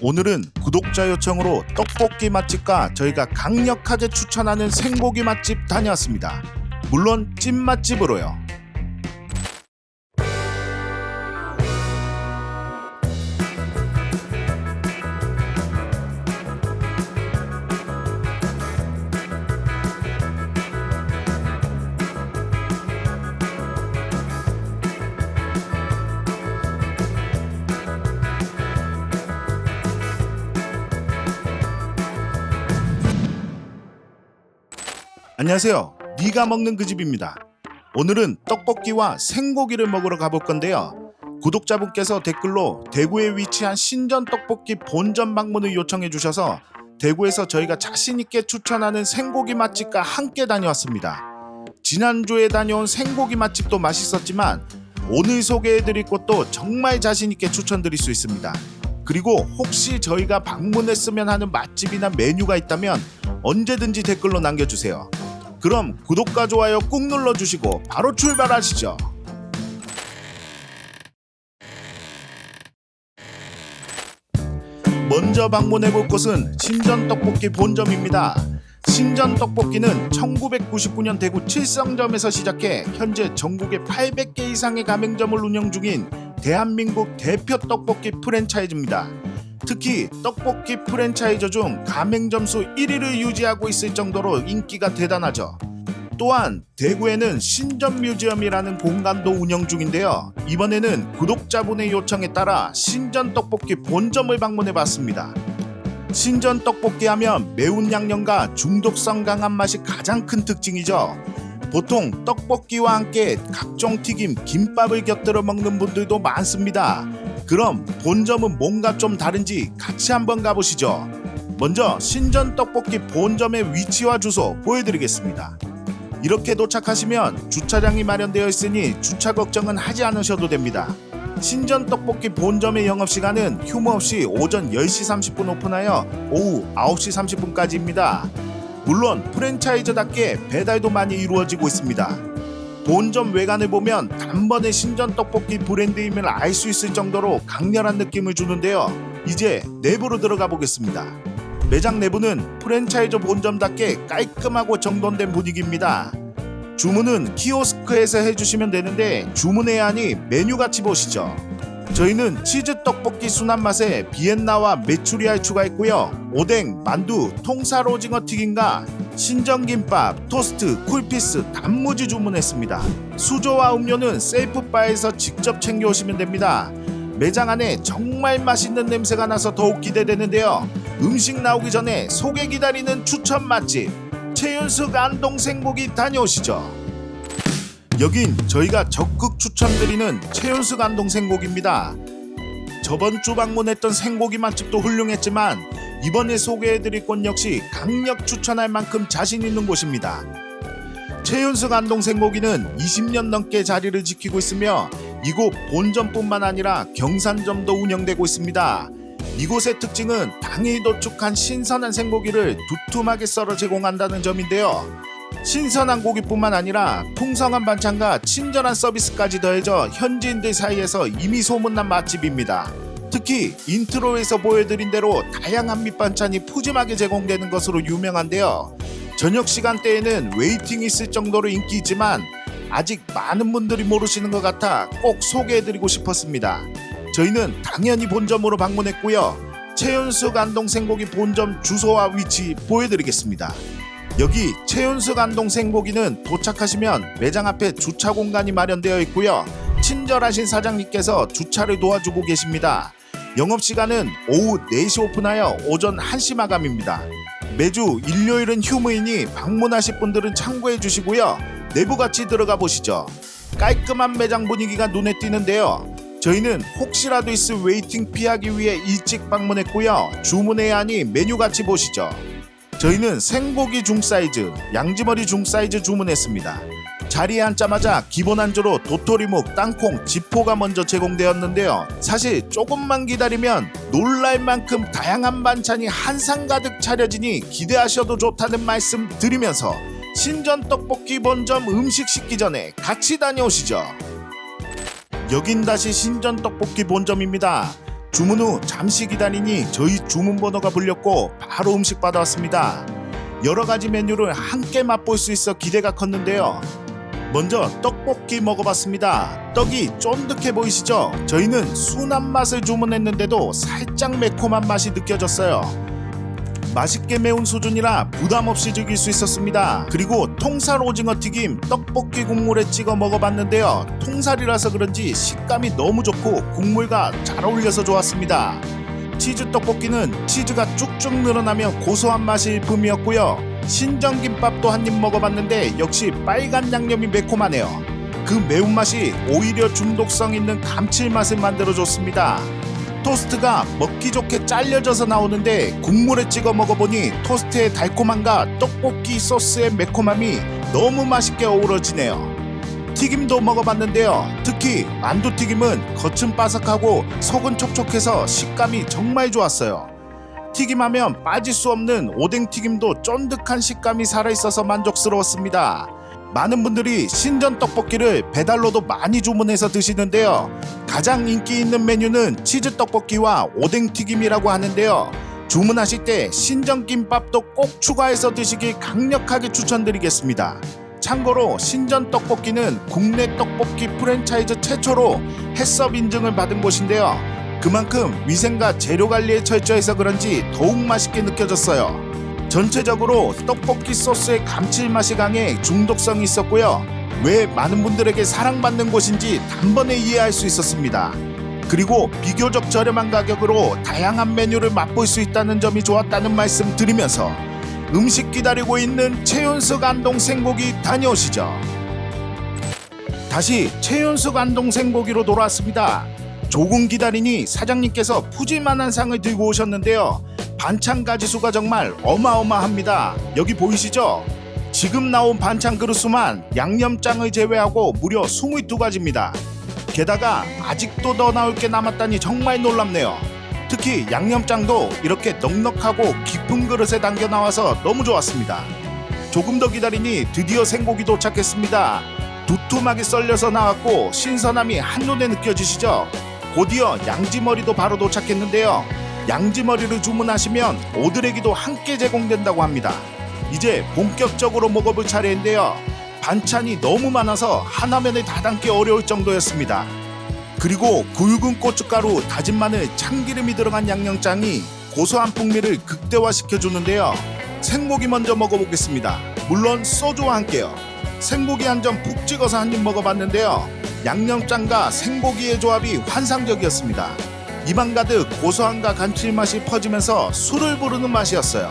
오늘은 구독자 요청으로 떡볶이 맛집과 저희가 강력하게 추천하는 생고기 맛집 다녀왔습니다. 물론 찐 맛집으로요. 안녕하세요. 네가 먹는 그 집입니다. 오늘은 떡볶이와 생고기를 먹으러 가볼 건데요. 구독자분께서 댓글로 대구에 위치한 신전 떡볶이 본점 방문을 요청해 주셔서 대구에서 저희가 자신 있게 추천하는 생고기 맛집과 함께 다녀왔습니다. 지난주에 다녀온 생고기 맛집도 맛있었지만 오늘 소개해드릴 곳도 정말 자신 있게 추천드릴 수 있습니다. 그리고 혹시 저희가 방문했으면 하는 맛집이나 메뉴가 있다면 언제든지 댓글로 남겨주세요. 그럼 구독과 좋아요 꾹 눌러주시고 바로 출발하시죠. 먼저 방문해볼 곳은 신전 떡볶이 본점입니다. 신전 떡볶이는 1999년 대구 칠성점에서 시작해 현재 전국에 800개 이상의 가맹점을 운영 중인 대한민국 대표 떡볶이 프랜차이즈입니다. 특히 떡볶이 프랜차이저 중 가맹점 수 1위를 유지하고 있을 정도로 인기가 대단하죠. 또한 대구에는 신전 뮤지엄이라는 공간도 운영 중인데요. 이번에는 구독자분의 요청에 따라 신전 떡볶이 본점을 방문해 봤습니다. 신전 떡볶이 하면 매운 양념과 중독성 강한 맛이 가장 큰 특징이죠. 보통 떡볶이와 함께 각종 튀김, 김밥을 곁들여 먹는 분들도 많습니다. 그럼 본점은 뭔가 좀 다른지 같이 한번 가보시죠. 먼저 신전 떡볶이 본점의 위치와 주소 보여드리겠습니다. 이렇게 도착하시면 주차장이 마련되어 있으니 주차 걱정은 하지 않으셔도 됩니다. 신전 떡볶이 본점의 영업 시간은 휴무 없이 오전 10시 30분 오픈하여 오후 9시 30분까지입니다. 물론 프랜차이즈답게 배달도 많이 이루어지고 있습니다. 본점 외관을 보면 단번에 신전 떡볶이 브랜드임을 알 수 있을 정도로 강렬한 느낌을 주는데요. 이제 내부로 들어가 보겠습니다. 매장 내부는 프랜차이즈 본점답게 깔끔하고 정돈된 분위기입니다. 주문은 키오스크에서 해주시면 되는데 주문해야 하니 메뉴 같이 보시죠. 저희는 치즈 떡볶이 순한 맛에 비엔나와 메추리알 추가했고요. 오뎅, 만두, 통살 오징어 튀김과 신전김밥, 토스트, 쿨피스, 단무지 주문했습니다. 수저와 음료는 셀프바에서 직접 챙겨오시면 됩니다. 매장 안에 정말 맛있는 냄새가 나서 더욱 기대되는데요. 음식 나오기 전에 소개 기다리는 추천 맛집 최윤숙 안동 생고기 다녀오시죠. 여긴 저희가 적극 추천드리는 최윤숙 안동 생고기입니다. 저번 주 방문했던 생고기 맛집도 훌륭했지만 이번에 소개해드릴 곳 역시 강력 추천할 만큼 자신 있는 곳입니다. 최윤숙 안동 생고기는 20년 넘게 자리를 지키고 있으며 이곳 본점뿐만 아니라 경산점도 운영되고 있습니다. 이곳의 특징은 당일 도축한 신선한 생고기를 두툼하게 썰어 제공한다는 점인데요. 신선한 고기뿐만 아니라 풍성한 반찬과 친절한 서비스까지 더해져 현지인들 사이에서 이미 소문난 맛집입니다. 특히 인트로에서 보여드린 대로 다양한 밑반찬이 푸짐하게 제공되는 것으로 유명한데요. 저녁 시간대에는 웨이팅이 있을 정도로 인기 있지만 아직 많은 분들이 모르시는 것 같아 꼭 소개해드리고 싶었습니다. 저희는 당연히 본점으로 방문했고요. 최윤숙 안동 생고기 본점 주소와 위치 보여드리겠습니다. 여기 최윤숙 안동 생고기는 도착하시면 매장 앞에 주차 공간이 마련되어 있고요. 친절하신 사장님께서 주차를 도와주고 계십니다. 영업시간은 오후 4시 오픈하여 오전 1시 마감입니다. 매주 일요일은 휴무이니 방문하실 분들은 참고해 주시고요. 내부 같이 들어가 보시죠. 깔끔한 매장 분위기가 눈에 띄는데요. 저희는 혹시라도 있을 웨이팅 피하기 위해 일찍 방문했고요. 주문해야 하니 메뉴 같이 보시죠. 저희는 생고기 중 사이즈, 양지머리 중 사이즈 주문했습니다. 자리에 앉자마자 기본 안주로 도토리묵, 땅콩, 지포가 먼저 제공되었는데요. 사실 조금만 기다리면 놀랄 만큼 다양한 반찬이 한상 가득 차려지니 기대하셔도 좋다는 말씀 드리면서 신전 떡볶이 본점 음식 식기 전에 같이 다녀오시죠. 여긴 다시 신전 떡볶이 본점입니다. 주문 후 잠시 기다리니 저희 주문 번호가 불렸고 바로 음식 받아왔습니다. 여러 가지 메뉴를 함께 맛볼 수 있어 기대가 컸는데요. 먼저 떡볶이 먹어봤습니다. 떡이 쫀득해 보이시죠? 저희는 순한 맛을 주문했는데도 살짝 매콤한 맛이 느껴졌어요. 맛있게 매운 수준이라 부담 없이 즐길 수 있었습니다. 그리고 통살 오징어 튀김 떡볶이 국물에 찍어 먹어봤는데요. 통살이라서 그런지 식감이 너무 좋고 국물과 잘 어울려서 좋았습니다. 치즈 떡볶이는 치즈가 쭉쭉 늘어나며 고소한 맛이 일품이었고요. 신전김밥도 한 입 먹어봤는데 역시 빨간 양념이 매콤하네요. 그 매운맛이 오히려 중독성 있는 감칠맛을 만들어줬습니다. 토스트가 먹기 좋게 잘려져서 나오는데 국물에 찍어 먹어보니 토스트의 달콤함과 떡볶이 소스의 매콤함이 너무 맛있게 어우러지네요. 튀김도 먹어봤는데요. 특히 만두튀김은 겉은 바삭하고 속은 촉촉해서 식감이 정말 좋았어요. 튀김하면 빠질 수 없는 오뎅 튀김도 쫀득한 식감이 살아있어서 만족스러웠습니다. 많은 분들이 신전 떡볶이를 배달로도 많이 주문해서 드시는데요. 가장 인기 있는 메뉴는 치즈 떡볶이와 오뎅 튀김이라고 하는데요. 주문하실 때 신전 김밥도 꼭 추가해서 드시길 강력하게 추천드리겠습니다. 참고로 신전 떡볶이는 국내 떡볶이 프랜차이즈 최초로 햇섭 인증을 받은 곳인데요. 그만큼 위생과 재료 관리에 철저해서 그런지 더욱 맛있게 느껴졌어요. 전체적으로 떡볶이 소스의 감칠맛이 강해 중독성이 있었고요. 왜 많은 분들에게 사랑받는 곳인지 단번에 이해할 수 있었습니다. 그리고 비교적 저렴한 가격으로 다양한 메뉴를 맛볼 수 있다는 점이 좋았다는 말씀 드리면서 음식 기다리고 있는 최윤석 안동 생고기 다녀오시죠. 다시 최윤석 안동 생고기로 돌아왔습니다. 조금 기다리니 사장님께서 푸짐한 상을 들고 오셨는데요. 반찬 가지수가 정말 어마어마합니다. 여기 보이시죠? 지금 나온 반찬 그릇 수만 양념장을 제외하고 무려 22가지입니다. 게다가 아직도 더 나올 게 남았다니 정말 놀랍네요. 특히 양념장도 이렇게 넉넉하고 깊은 그릇에 담겨 나와서 너무 좋았습니다. 조금 더 기다리니 드디어 생고기 도착했습니다. 두툼하게 썰려서 나왔고 신선함이 한눈에 느껴지시죠? 곧이어 양지머리도 바로 도착했는데요. 양지머리를 주문하시면 오드레기도 함께 제공된다고 합니다. 이제 본격적으로 먹어볼 차례인데요. 반찬이 너무 많아서 하나면에 다 담기 어려울 정도였습니다. 그리고 굵은 고춧가루, 다진 마늘, 참기름이 들어간 양념장이 고소한 풍미를 극대화시켜 주는데요. 생고기 먼저 먹어보겠습니다. 물론 소주와 함께요. 생고기 한 점 푹 찍어서 한 입 먹어봤는데요. 양념장과 생고기의 조합이 환상적이었습니다. 입안 가득 고소함과 감칠맛이 퍼지면서 술을 부르는 맛이었어요.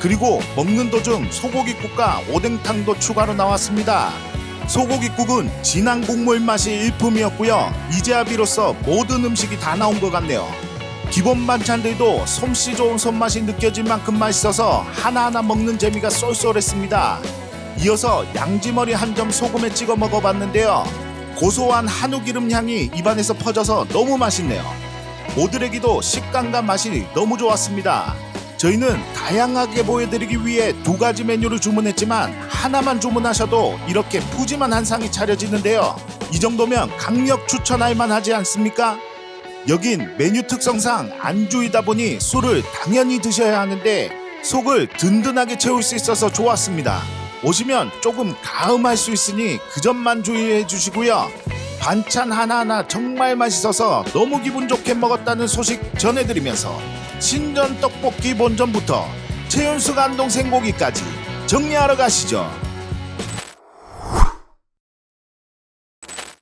그리고 먹는 도중 소고기국과 오뎅탕도 추가로 나왔습니다. 소고기국은 진한 국물 맛이 일품이었고요. 이제야 비로소 모든 음식이 다 나온 것 같네요. 기본 반찬들도 솜씨 좋은 손맛이 느껴질 만큼 맛있어서 하나하나 먹는 재미가 쏠쏠했습니다. 이어서 양지머리 한 점 소금에 찍어 먹어봤는데요. 고소한 한우 기름 향이 입안에서 퍼져서 너무 맛있네요. 오드레기도 식감과 맛이 너무 좋았습니다. 저희는 다양하게 보여드리기 위해 두 가지 메뉴를 주문했지만 하나만 주문하셔도 이렇게 푸짐한 한 상이 차려지는데요. 이 정도면 강력 추천할 만하지 않습니까? 여긴 메뉴 특성상 안주이다 보니 술을 당연히 드셔야 하는데 속을 든든하게 채울 수 있어서 좋았습니다. 오시면 조금 가음할 수 있으니 그 점만 주의해 주시고요. 반찬 하나하나 정말 맛있어서 너무 기분 좋게 먹었다는 소식 전해드리면서 신전 떡볶이 본점부터 최윤수 감동 생고기까지 정리하러 가시죠.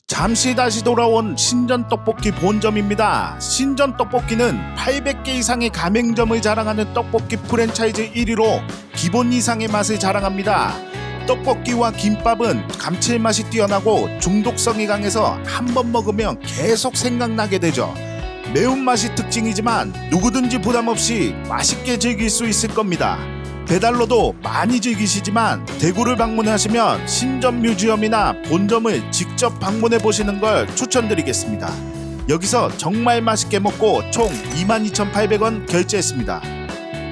잠시 다시 돌아온 신전 떡볶이 본점입니다. 신전 떡볶이는 800개 이상의 가맹점을 자랑하는 떡볶이 프랜차이즈 1위로 기본 이상의 맛을 자랑합니다. 떡볶이와 김밥은 감칠맛이 뛰어나고 중독성이 강해서 한 번 먹으면 계속 생각나게 되죠. 매운맛이 특징이지만 누구든지 부담 없이 맛있게 즐길 수 있을 겁니다. 배달로도 많이 즐기시지만 대구를 방문하시면 신전 뮤지엄이나 본점을 직접 방문해 보시는 걸 추천드리겠습니다. 여기서 정말 맛있게 먹고 총 22,800원 결제했습니다.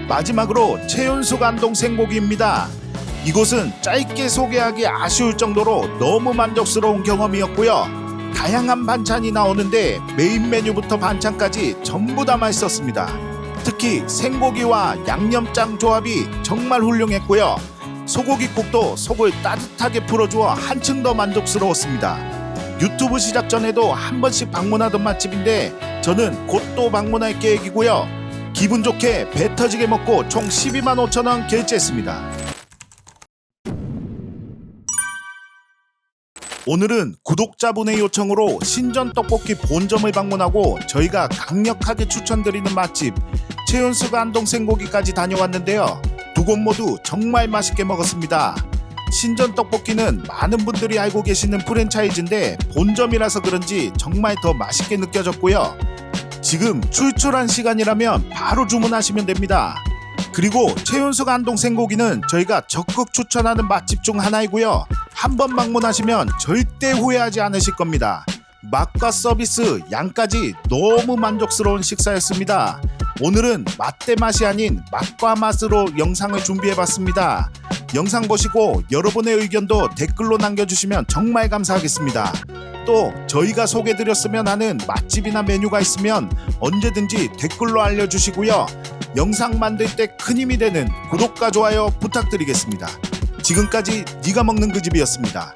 마지막으로 최윤수 감동 생고기입니다. 이곳은 짧게 소개하기 아쉬울 정도로 너무 만족스러운 경험이었고요. 다양한 반찬이 나오는데 메인 메뉴부터 반찬까지 전부 다 맛있었습니다. 특히 생고기와 양념장 조합이 정말 훌륭했고요. 소고기국도 속을 따뜻하게 풀어주어 한층 더 만족스러웠습니다. 유튜브 시작 전에도 한 번씩 방문하던 맛집인데 저는 곧 또 방문할 계획이고요. 기분 좋게 배 터지게 먹고 총 12만 5천 원 결제했습니다. 오늘은 구독자분의 요청으로 신전 떡볶이 본점을 방문하고 저희가 강력하게 추천드리는 맛집 최연수가 안동 생고기까지 다녀왔는데요. 두 곳 모두 정말 맛있게 먹었습니다. 신전 떡볶이는 많은 분들이 알고 계시는 프랜차이즈인데 본점이라서 그런지 정말 더 맛있게 느껴졌고요. 지금 출출한 시간이라면 바로 주문하시면 됩니다. 그리고 최윤석 안동 생고기는 저희가 적극 추천하는 맛집 중 하나이고요. 한 번 방문하시면 절대 후회하지 않으실 겁니다. 맛과 서비스, 양까지 너무 만족스러운 식사였습니다. 오늘은 맛대 맛이 아닌 맛과 맛으로 영상을 준비해봤습니다. 영상 보시고 여러분의 의견도 댓글로 남겨주시면 정말 감사하겠습니다. 또 저희가 소개드렸으면 하는 맛집이나 메뉴가 있으면 언제든지 댓글로 알려주시고요. 영상 만들 때 큰 힘이 되는 구독과 좋아요 부탁드리겠습니다. 지금까지 네가 먹는 그 집이었습니다.